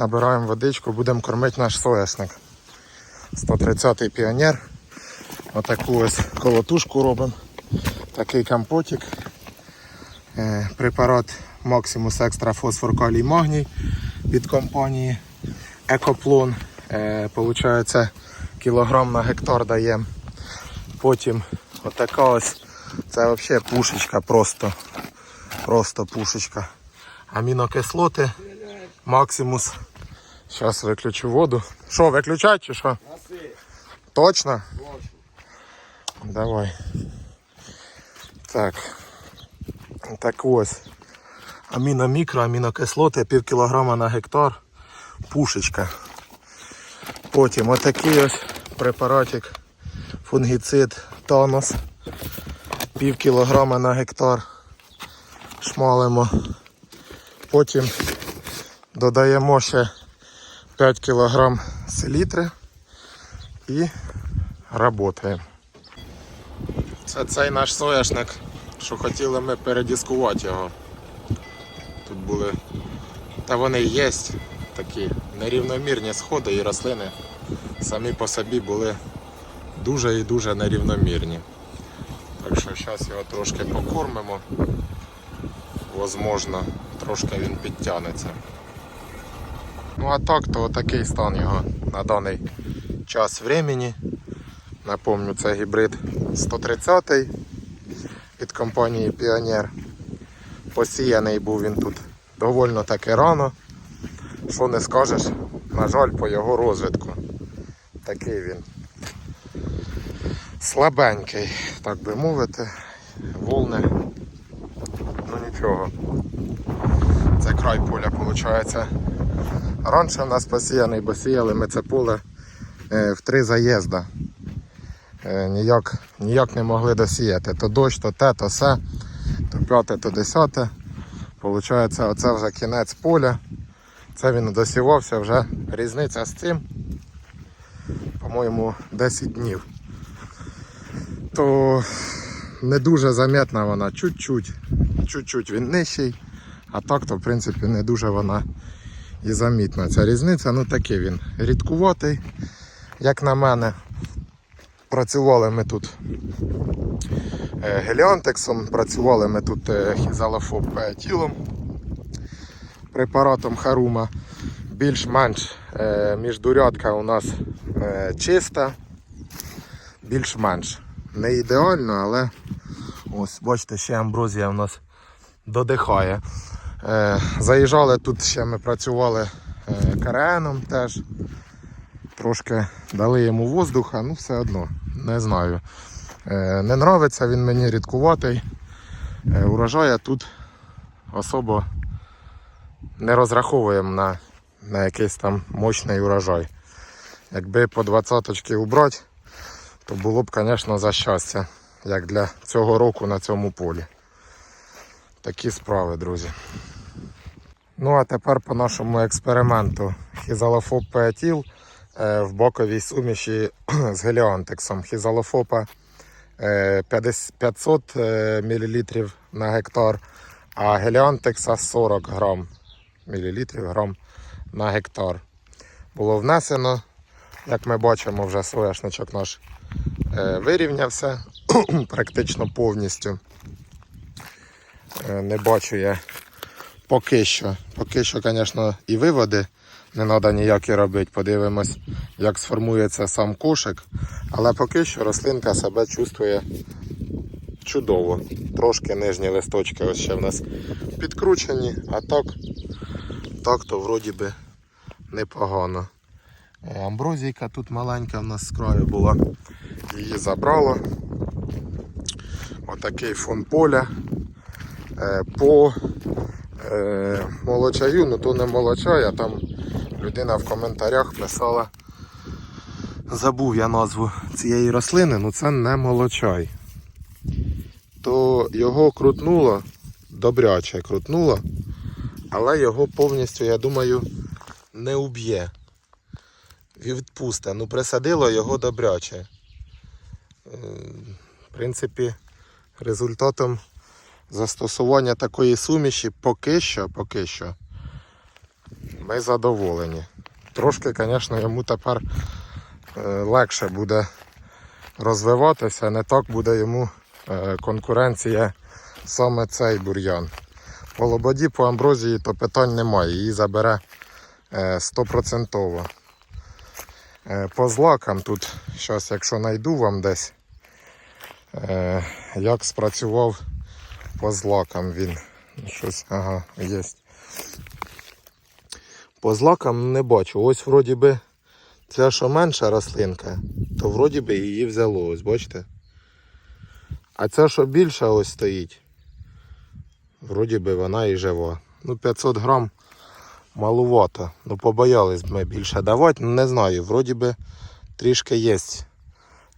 Набираємо водичку, будемо кормити наш соняшник. 130-й піонер. Отаку ось колотушку робимо. Такий компотик. Е, Препарат Maximus Extra Фосфор Калій Магній від компанії Екоплон. Получається кілограм на гектар даємо. Потім отака ось, це взагалі пушечка просто. Просто пушечка. Амінокислоти Максимус. Зараз виключу воду. Що, виключать чи що? Точно? Давай. Так. Так ось. Аміномікро, амінокислоти, пів кілограма на гектар. Пушечка. Потім отакий ось препаратик. Фунгіцид Тонус. Пів кілограма на гектар. Шмалимо. Потім додаємо ще 5 кг селітри і працюємо. Це цей наш соняшник, що хотіли ми передіскувати його. Тут були. Та вони є такі нерівномірні сходи і рослини самі по собі були дуже і дуже нерівномірні. Так що зараз його трошки покормимо. Возможно, трошки він підтягнеться. Ну а так, то такий стан його на даний час времени. Напомню, це гібрид 130 від компанії Pioneer. Посіяний був він тут довольно таки рано. Що не скажеш, на жаль, по його розвитку. Такий він слабенький, так би мовити, волни. Ну нічого. Це край поля виходить. Раніше в нас посіяний, бо сіяли ми це поле е, в три заїзда. Е, Ніяк, ніяк не могли досіяти. То дощ, то те, то все, то п'яте, то десяте. Получається, оце вже кінець поля. Це він досівався вже різниця з цим, по-моєму, 10 днів. То не дуже замітна вона, чуть-чуть, чуть-чуть він нижчий, а так то в принципі не дуже вона і замітна. Ця різниця, ну такий він рідкуватий, як на мене. Працювали ми тут е, геліантексом, працювали ми тут е, хізалофоб тілом, препаратом Харума. Більш-менш е, міждурядка у нас е, чиста, більш-менш. Не ідеально, але ось бачите, ще амброзія у нас додихає. Е, заїжджали тут ще ми працювали е, кареном теж. Трошки дали йому воздуха, ну все одно, не знаю. Е, не нравиться він мені рідкуватий. Урожая тут особо не розраховуємо на, на якийсь там мощний урожай. Якби по 20 убрати, то було б, звісно, за щастя, як для цього року на цьому полі. Такі справи, друзі. Ну а тепер по нашому експерименту. Хізалофоб пеатіл е, в боковій суміші з геліантексом. Хізалофопа е, 50 500 мл на гектар, а геліантекса 40 грам мілілітрів грам на гектар. Було внесено, як ми бачимо, вже соняшничок наш е, вирівнявся практично повністю. Е, Не бачу я поки що. Поки що, звісно, і виводи не треба ніякі робити. Подивимось, як сформується сам кошик. Але поки що рослинка себе чувствує чудово. Трошки нижні листочки ось ще в нас підкручені, а так, так то вроді би непогано. Е, Амброзійка тут маленька в нас з краю була. Її забрало. Отакий фон поля. Е, По е, молочаю, ну то не молочай, а там людина в коментарях писала. Забув я назву цієї рослини, ну це не молочай. То його крутнуло, добряче крутнуло, але його повністю, я думаю, не уб'є. Відпусте. Ну, присадило його добряче. Е, В принципі, результатом застосування такої суміші поки що, поки що ми задоволені. Трошки, звісно, йому тепер е, легше буде розвиватися, не так буде йому е, конкуренція саме цей бур'ян. По лободі, по амброзії то питань немає, її забере е, 100%. Е, По злакам тут, зараз, якщо знайду вам десь, як спрацював по злакам він. Щось, ага, є. По злакам не бачу. Ось вроді би ця що менша рослинка, то вроді би її взяло, ось бачите? А ця що більша ось стоїть, вроді би вона і жива. Ну 500 грам малувато. Ну побоялись б ми більше давати, ну не знаю, вроді би трішки є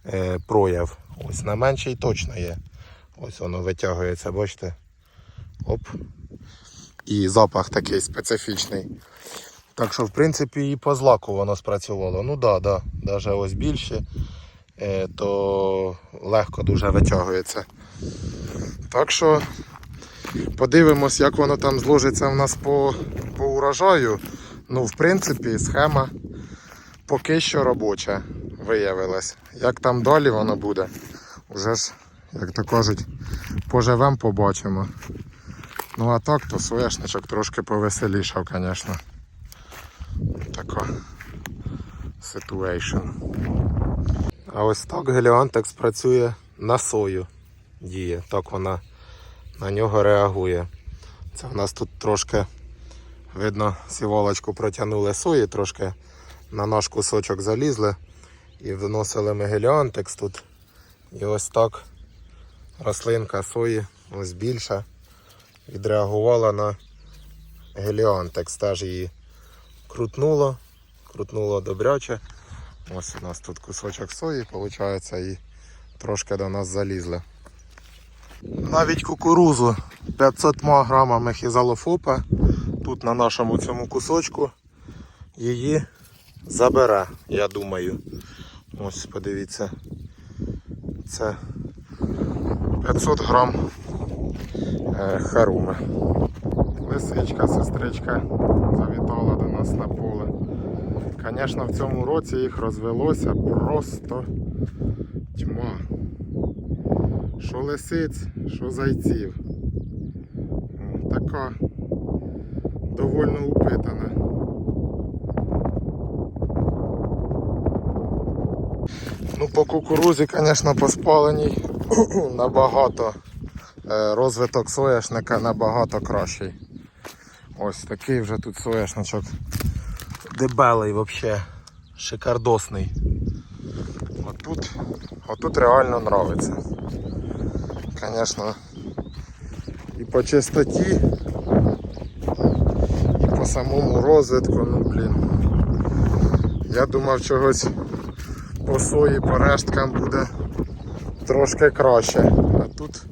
е, прояв. Ось на меншій точно є. Ось воно витягується, бачите? Оп. І запах такий специфічний. Так що, в принципі, і по злаку воно спрацювало. Ну да, да. навіть ось більше, е, то легко дуже витягується. Так що подивимось, як воно там зложиться в нас по, по урожаю. Ну, в принципі, схема поки що робоча виявилась. Як там далі воно буде, вже ж, як то кажуть, поживемо, побачимо. Ну а так, то соняшничок трошки повеселішав, звісно. Така ситуейшн. А ось так Геліантекс працює на сою. Діє. Так вона на нього реагує. Це в нас тут трошки видно сівалочку протягнули сої, трошки на наш кусочок залізли і вносили ми геліантекс тут. І ось так рослинка сої, ось більша, відреагувала на геліантекс. Теж її крутнуло, крутнуло добряче. Ось у нас тут кусочок сої, виходить, і трошки до нас залізли. Навіть кукурузу 500 грамами хізалофопа тут на нашому цьому кусочку її забере, я думаю. Ось подивіться. Це 500 грам е, харуми. Лисичка, сестричка завітала до нас на поле. Звісно, в цьому році їх розвелося просто тьма. Що лисиць, що зайців. Така довольно упитана. Ну, по кукурузі, звісно, по спаленій набагато е, розвиток соняшника набагато кращий. Ось такий вже тут соняшничок. Дебелий взагалі. Шикардосний. Отут, отут реально нравиться. Звісно, і по чистоті, і по самому розвитку, ну блін. Я думав чогось по сої, по решткам буде трошки краще. А тут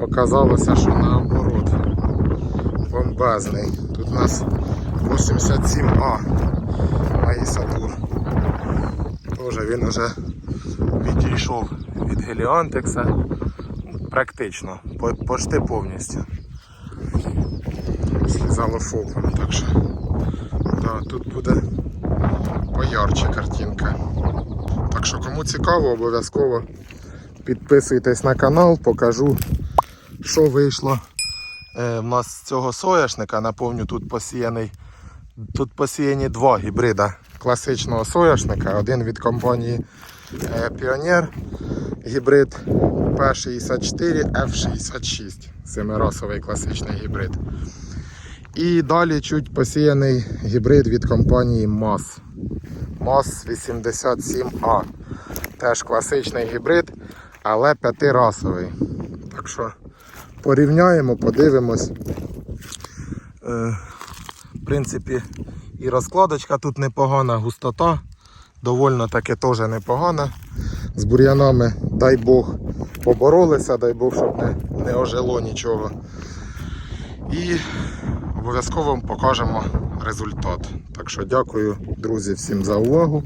оказалося, що наоборот. Бомбезний. Тут у нас 87А Маїсатур. Тоже він уже відійшов від Геліантекса практично, по- почти повністю. Слізало фоком, так що да, тут буде поярче картинка. Так що кому цікаво, обов'язково підписуйтесь на канал, покажу, що вийшло е, в нас з цього соняшника. Напомню, тут посіяний. Тут посіяні два гібрида класичного соняшника. Один від компанії е, Pioneer гібрид P64 F66. Семирасовий класичний гібрид. І далі чуть посіяний гібрид від компанії MAS. MAS 87A. Теж класичний гібрид, але п'ятирасовий. Так що порівняємо, подивимось. Е, в принципі, і розкладочка тут непогана, густота довольно таки теж непогана. З бур'янами, дай Бог, поборолися, дай Бог, щоб не, не ожило нічого. І обов'язково покажемо результат. Так що дякую, друзі, всім за увагу.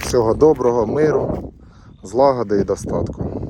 Всього доброго, миру, злагоди і достатку.